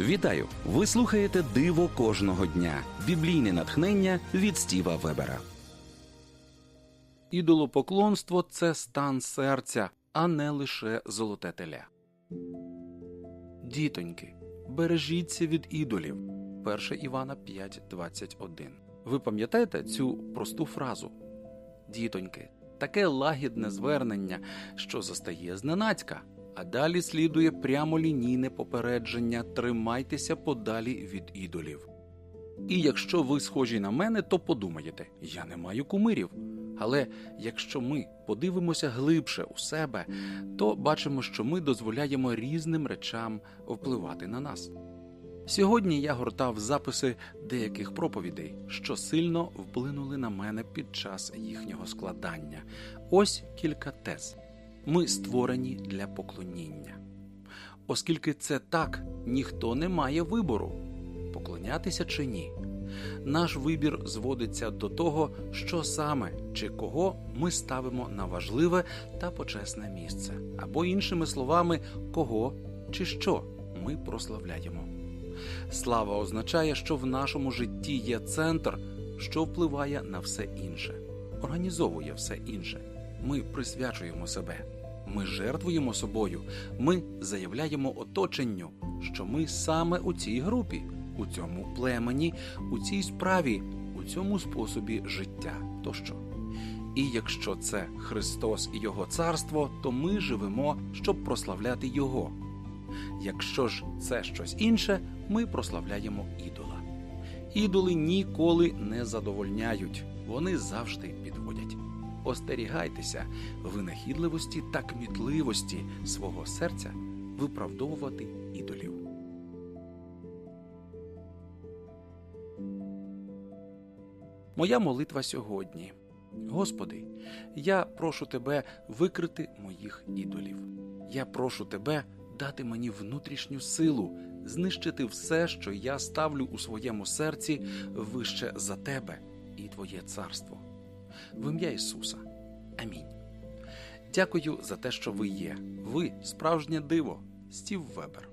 Вітаю! Ви слухаєте Диво кожного дня. Біблійне натхнення від Стіва Вебера. Ідолопоклонство це стан серця, а не лише золоте теля. Дітоньки, бережіться від ідолів. 1 Івана 5.21. Ви пам'ятаєте цю просту фразу? Дітоньки, таке лагідне звернення, що застає зненацька. А далі слідує прямолінійне попередження тримайтеся подалі від ідолів. І якщо ви схожі на мене, то подумаєте, я не маю кумирів. Але якщо ми подивимося глибше у себе, то бачимо, що ми дозволяємо різним речам впливати на нас. Сьогодні я гортав записи деяких проповідей, що сильно вплинули на мене під час їхнього складання. Ось кілька тез. Ми створені для поклоніння. Оскільки це так, ніхто не має вибору поклонятися чи ні. Наш вибір зводиться до того, що саме чи кого ми ставимо на важливе та почесне місце, або, іншими словами, кого чи що ми прославляємо. Слава означає, що в нашому житті є центр, що впливає на все інше, організовує все інше. Ми присвячуємо себе, ми жертвуємо собою, ми заявляємо оточенню, що ми саме у цій групі, у цьому племені, у цій справі, у цьому способі життя тощо. І якщо це Христос і Його царство, то ми живемо, щоб прославляти Його. Якщо ж це щось інше, ми прославляємо ідола. Ідоли ніколи не задовольняють, вони завжди підводять. Остерігайтеся винахідливості та кмітливості свого серця виправдовувати ідолів. Моя молитва сьогодні. Господи, я прошу Тебе викрити моїх ідолів. Я прошу Тебе дати мені внутрішню силу, знищити все, що я ставлю у своєму серці вище за Тебе і Твоє царство. В ім'я Ісуса. Амінь. Дякую за те, що ви є. Ви справжнє диво. Стів Вебер.